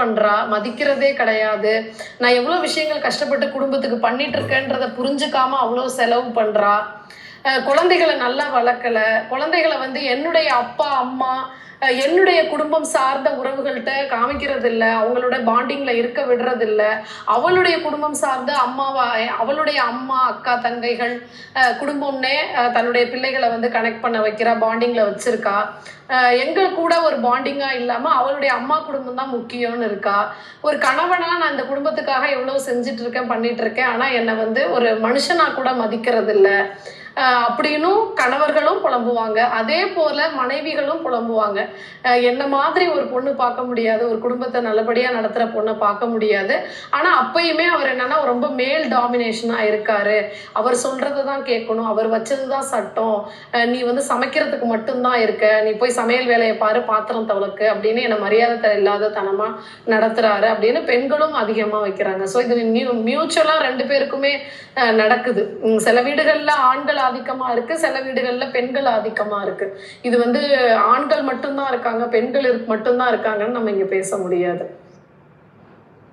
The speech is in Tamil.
பண்றா மதிக்கிறதே கிடையாது. நான் எவ்வளவு விஷயங்கள் கஷ்டப்பட்டு குடும்பத்துக்கு பண்ணிட்டு இருக்கேன்றத புரிஞ்சுக்காம அவ்வளோ செலவு பண்றா. குழந்தைகளை நல்லா வளர்க்கல. குழந்தைகளை வந்து என்னுடைய அப்பா அம்மா என்னுடைய குடும்பம் சார்ந்த உறவுகள்கிட்ட காமிக்கிறது அவங்களோட பாண்டிங்ல இருக்க விடுறது அவளுடைய குடும்பம் சார்ந்த அம்மாவா அவளுடைய அம்மா அக்கா தங்கைகள் குடும்பம்னே தன்னுடைய பிள்ளைகளை வந்து கனெக்ட் பண்ண வைக்கிறா பாண்டிங்ல வச்சிருக்கா. எங்கள் எங்க கூட ஒரு பாண்டிங்கா இல்லாம அவளுடைய அம்மா குடும்பம் தான் முக்கியம்னு இருக்கா. ஒரு கணவனா நான் இந்த குடும்பத்துக்காக எவ்வளவு செஞ்சுட்டு இருக்கேன் பண்ணிட்டு இருக்கேன் ஆனா என்னை வந்து ஒரு மனுஷனா கூட மதிக்கிறது இல்லை அப்படின்னும் கணவர்களும் புலம்புவாங்க. அதே போல மனைவிகளும் புலம்புவாங்க. என்ன மாதிரி ஒரு பொண்ணு பார்க்க முடியாது ஒரு குடும்பத்தை நல்லபடியா நடத்துற பொண்ணை பார்க்க முடியாது. ஆனா அப்பயுமே அவர் என்னன்னா ரொம்ப மேல் டாமினேஷனா இருக்காரு. அவர் சொல்கிறத தான் கேட்கணும். அவர் வச்சதுதான் சட்டம். நீ வந்து சமைக்கிறதுக்கு மட்டும்தான் இருக்க. நீ போய் சமையல் வேலையை பாரு பாத்திரம் தவளுக்கு அப்படின்னு என்ன மரியாதை இல்லாத தனமா நடத்துறாரு அப்படின்னு பெண்களும் அதிகமா வைக்கிறாங்க. ஸோ இது மியூச்சுவலா ரெண்டு பேருக்குமே நடக்குது. சில வீடுகள்ல ஆண்கள் ஆதிக்கமா இருக்கு. சில வீடுகள்ல பெண்கள் ஆதிக்கமா இருக்கு. இது வந்து ஆண்கள் மட்டும்தான் இருக்காங்க பெண்கள் மட்டும்தான் இருக்காங்கன்னு நம்ம இங்க பேச முடியாது.